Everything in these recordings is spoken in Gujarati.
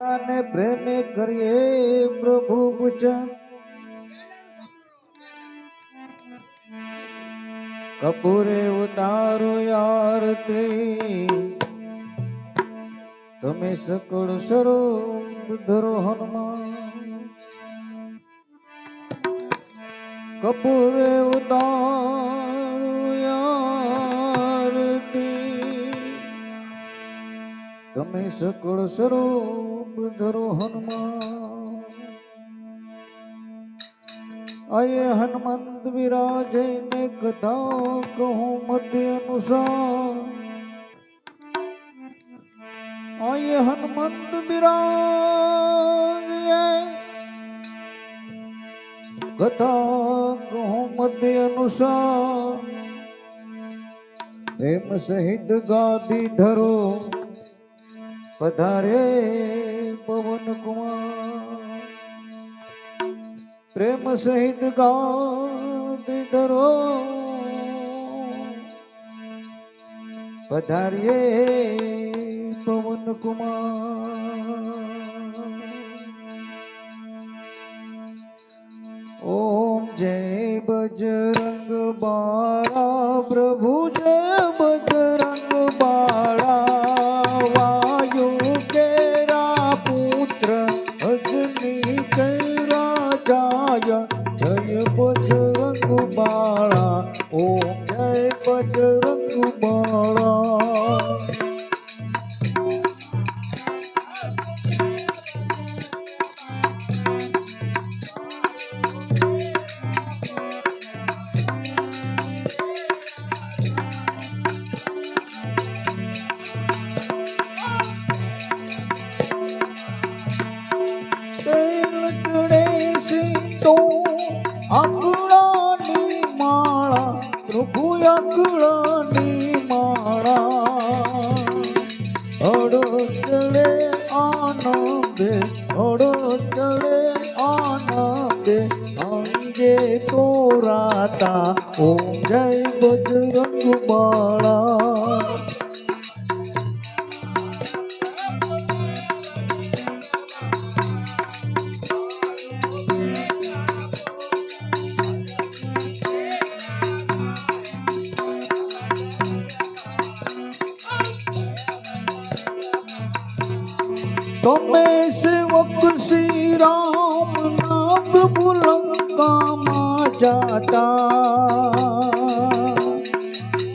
અને પ્રેમે કરીએ પ્રભુ પૂજન. કપૂરે ઉતારો યારતી તમે સકળ સ્વરૂપ ધરો હનુમાન. કપૂરે ઉતારો યારતી તમે સકળ સ્વરૂપ ધરો હનુમાન આયે હનુમંત વિરાજે ને કથા કહું મધ્ય અનુસાર આયે હનુમંત વિરાજે કથા કહું મધ્ય અનુસાર પ્રેમ સહિત ગાદી ધરો પધારે પ્રેમ સહિત ગાદી ધરો પધારીએ પવન કુમાર. ઓમ જય બજરંગ બાળા પ્રભુ. અકળાની માળા પ્રભુ અકળાની માળા. અડચળે આનંદે અડચળે આનંદે અંગે તોરાતા ઓમ જય બજરંગ જાતા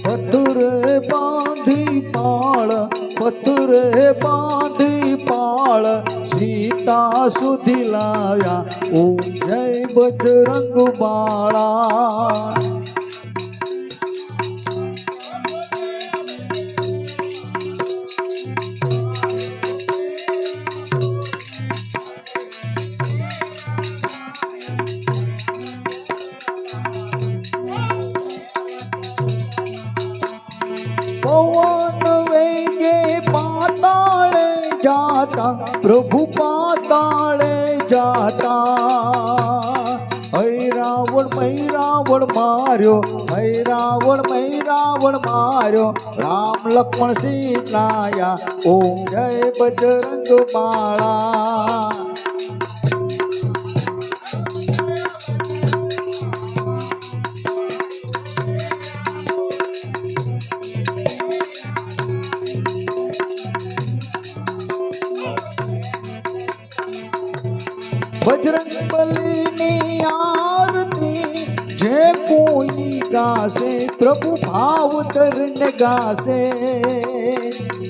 પથુરે બાંધી પાળ પથુરે બાંધી પાળ સીતા સુધી લાવ્યા. ઓ જય બજરંગ બાળા. પવન વેગે પાતાળે જાતા, પ્રભુ પાતાળે જાતા. હૈ રાવણ મૈ રાવણ માર્યો હૈ રાવણ મૈ રાવણ માર્યો. રામ લક્ષ્મણ સીતાયા, ઓમ જય બજરંગ માળા ગાશે, પ્રભુ ભાવ તરને ગાશે.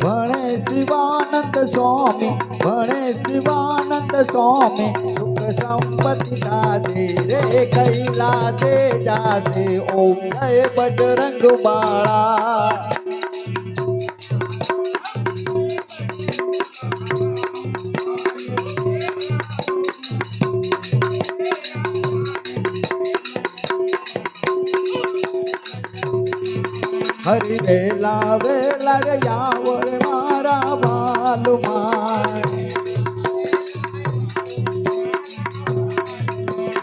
ભણે શિવાનંદ સ્વામી, ભણે શિવાનંદ સ્વામી, સુખ સંપત્તિ દાસે રે કૈલાસે જાશે. ઓમ જય બજરંગ બાળા. હરિ વેલા વેલા રે યાવળ મારા વાલુમાં.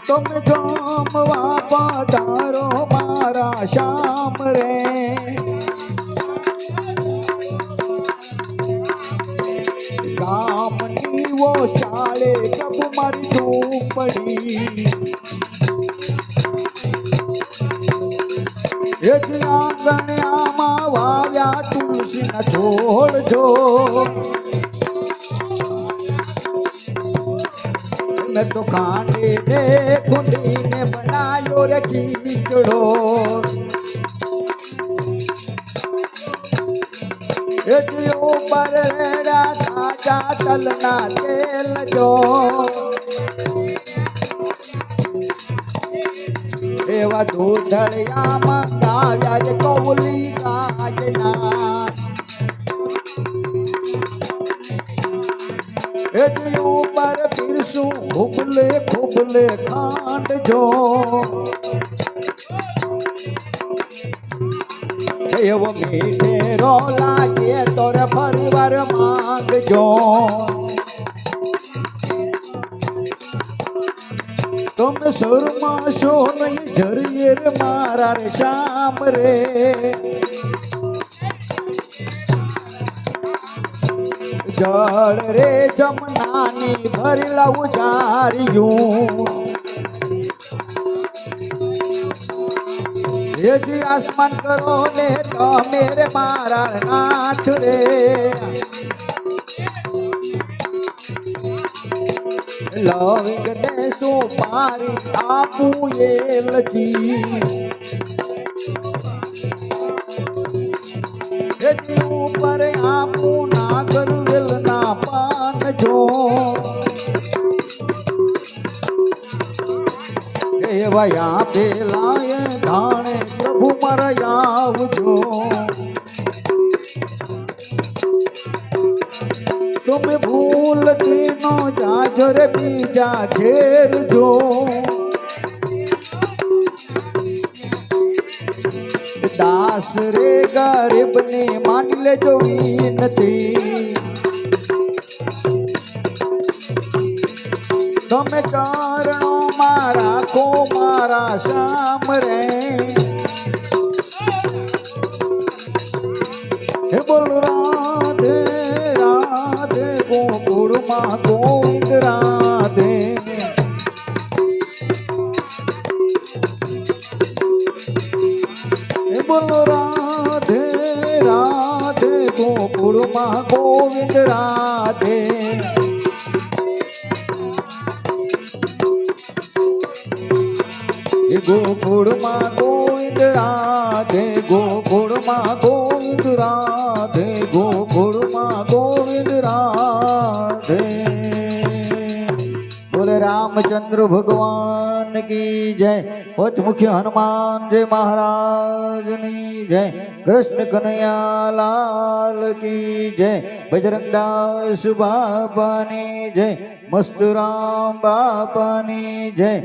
તમે જમવા પધારો મારા શ્યામ રે. કામની વો ચાલે કબ મારી ઝૂંપડી તુલસીના છોડ જો. મેં તો કાંડે ને કુંડીને બનાયો રે કીચડો. એટલો પર તાજા તલના તેલ જો. એવા દૂધળિયા મંગાવ્યા કૌલી ગાયના. એ જીઓ પર પીરસું ખુબલે ખુબલે ખાંડ જો એવો મીઠેરો લાગે તોર ફરીવાર માંગજો. તમે શરમાશો નહીં જરીએ મારા રે રે. જળ રે જમનાની ભરી લઉં જાર્યું. એ જી આસમાન કરો ને તમે રે મારા નાથ રે. લવિંગ ને સુપારી આપું એલજી એવયા પેલાય ધાણે પ્રભુ મારા આવજો. તમે ભૂલથી નો જાજો રે બીજા ઘેર જો. દાસ રે ગરીબ ને માની લેજો વિનતી. તમે ચરણો મારા કો મારા શ્યામ રે. ગોકુળમાં ગોવિંદ રાધે, ગોકુળમાં ગોવિંદ રાધે, ગોકુળમાં ગોવિંદ રાધે. બોલે રામચંદ્ર ભગવાન કી જય. પચમુખ્ય હનુમાનજી મહારાજની જય. કૃષ્ણ કનૈયા લાલ કી જય. બજરંગદાસ બાપાની જય. મસ્તુરામ બાપાની જય.